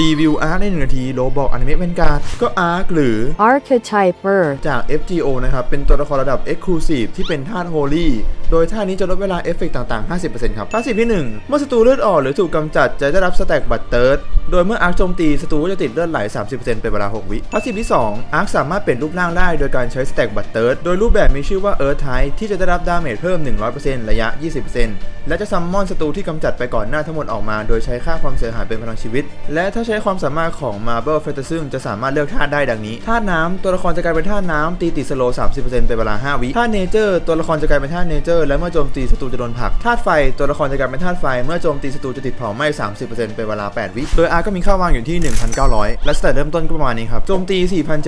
รีวิวอาร์คใน1นาทีโลบอกอนิเมะเป็นการดก็อาร์คหรือ Archetyper จาก FGO นะครับ เป็นตัวละครระดับ Exclusive ที่เป็นธาตุโฮลี่โดยท่านี้จะลดเวลาเอฟเฟกต์ต่างๆ 50%ครับพาสซีฟที่ 1 เมื่อศัตรูเลือดออกหรือถูกกำจัดจะได้รับสแต็กบัตเติร์ดโดยเมื่ออาร์คโจมตีศัตรูจะติดเลือดไหล 30%เป็นเวลา 6 วิพาสซีฟที่ 2 อาร์คสามารถเปลี่ยนรูปร่างได้โดยการใช้สแต็กบัตเติร์ดโดยรูปแบบมีชื่อว่า Earth Type ที่จะได้รับดาเมจเพิ่ม 100%ระยะ 20%และจะซัมมอนศัตรูที่กำจัดไปก่อนหน้าทั้งหมดออกมา โดยใช้ค่าความเสียหายเป็นพลังชีวิต และถ้าใช้ความสามารถของ Marble f a n t a s m จะสามารถเลือกธาตุได้ดังนี้ธาตุน้ำตัวละครจะกลายเป็นธาตุน้ำตีติดสโลว์30%เป็นเวลา 5 วิธาตุเนเจอร์ตัวละครจะกลายเป็นธาตุเนเจออร์และเมื่อโจมตีศัตรูจะโดนผักธาตุไฟตัวละครจะกลายเป็นธาตุไฟ เมื่อโจมตีศัตรูจะติดเผาไหม้ 30%เป็นเวลา 8 วิ โดยอาร์ก็มีค่าวางอยู่ที่ 1,900 และสเตตเริ่มต้นก็ประมาณนี้ครับ โจมตี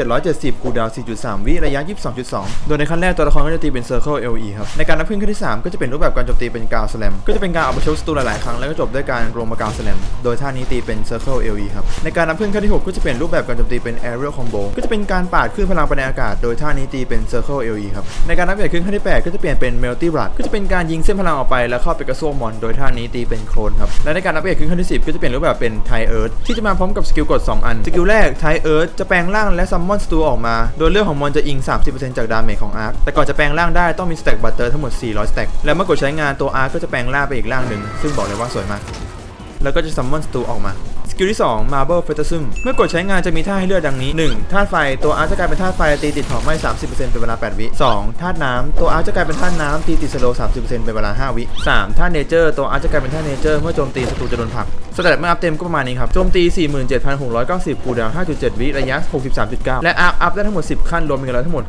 4,770 คูดาวน์4.3 วิ ระยะ 22.2 โดยในขั้นแรกตัวละครก็จะตีเป็น Circle LE ครับ ในการนับขึ้นขั้นที่ 3 ก็จะเป็นรูปแบบการโจมตีเป็นกาวสแลม ก็จะเป็นการเอาไปชกศัตรูหลายๆ ครั้งแล้วก็จบด้วยการลงมากาวสแลม โดยท่านี้ตีเป็น Circle LE ครับ ในการนับขึ้นขั้นที่ 6 ก็จะเป็นรูปแบบการโจมตีเป็น Aerial Combo ก็จะเป็นการปาดขึ้นพลังไปในอากาศ โดยท่านี้ตีเป็น Circle LE ครับ ในการนับใหญ่ขึ้นขั้นที่ 8 ก็จะเปลี่ยนเป็น Melty Blood ก็จะเป็นการยิงเส้นพลังออกไปแล้วเข้าไปกระซวกมอน โดยท่านี้ตีเป็นโคลนครับ และในการนับใหญ่ขึ้นขั้นที่ 10 ก็จะเปลี่ยนรูปแบบเป็น Thai Earth ที่จะมาพร้อมกับสกิลกด 2 อัน สกิลแรก Thai Earth จะแปลงร่างและซัมมอนศัตรูออกมา โดยเลือดของมอนจะอิง 30%จากดาเมจของอาร์ค แต่ก่อนจะแปลงร่างได้ต้องมีสแต็กบัตเตอร์ทั้งหมด 400สแต็ก และเมื่อกดใช้งานตัวอาร์คก็จะแปลงร่างไปอีกร่างหนึ่งซึ่งบอกเลยว่าสวยมากแล้วก็จะซัมมอนศัตรูออกมา กิลที่ 2 Marble f a t a s m เมื่อกดใช้งานจะมีท่าให้เลือกดังนี้ 1. ธาตุไฟตัวอาร์จะกลายเป็นธาตุไฟตีติดเผาไหม้30%เป็นเวลา 8 วิ 2. ธาตุน้ำตัวอาร์จะกลายเป็นธาตุน้ำตีติดสโลว์30%เป็นเวลา 5 วิ 3. ธาตุเนเจอร์ตัวอาร์จะกลายเป็นธาตุเนเจอร์เมื่อโจมตีศัตรูจะโดนผลักสแตทเมื่ออัพเต็มก็ประมาณนี้ครับโจมตี 47,690คูดาว5.7 วิระยะ 63.9 และอาร์คอัพได้ทั้งหมด 10 ขั้นรวมมีเงินแล้วทั้งหมด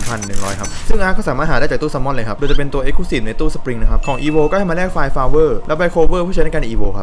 93,100 ครับ ซึ่งอาร์ก็สามารถหาได้จากตู้ซัมมอนเลยครับโดยจะเป็นตัว Exclusive ในตู้สปริงนะครับของ EVO ก็ให้มาแลกไฟล์ Flower แล้วใบ Cover เพื่อใช้ในการ EVO ครับ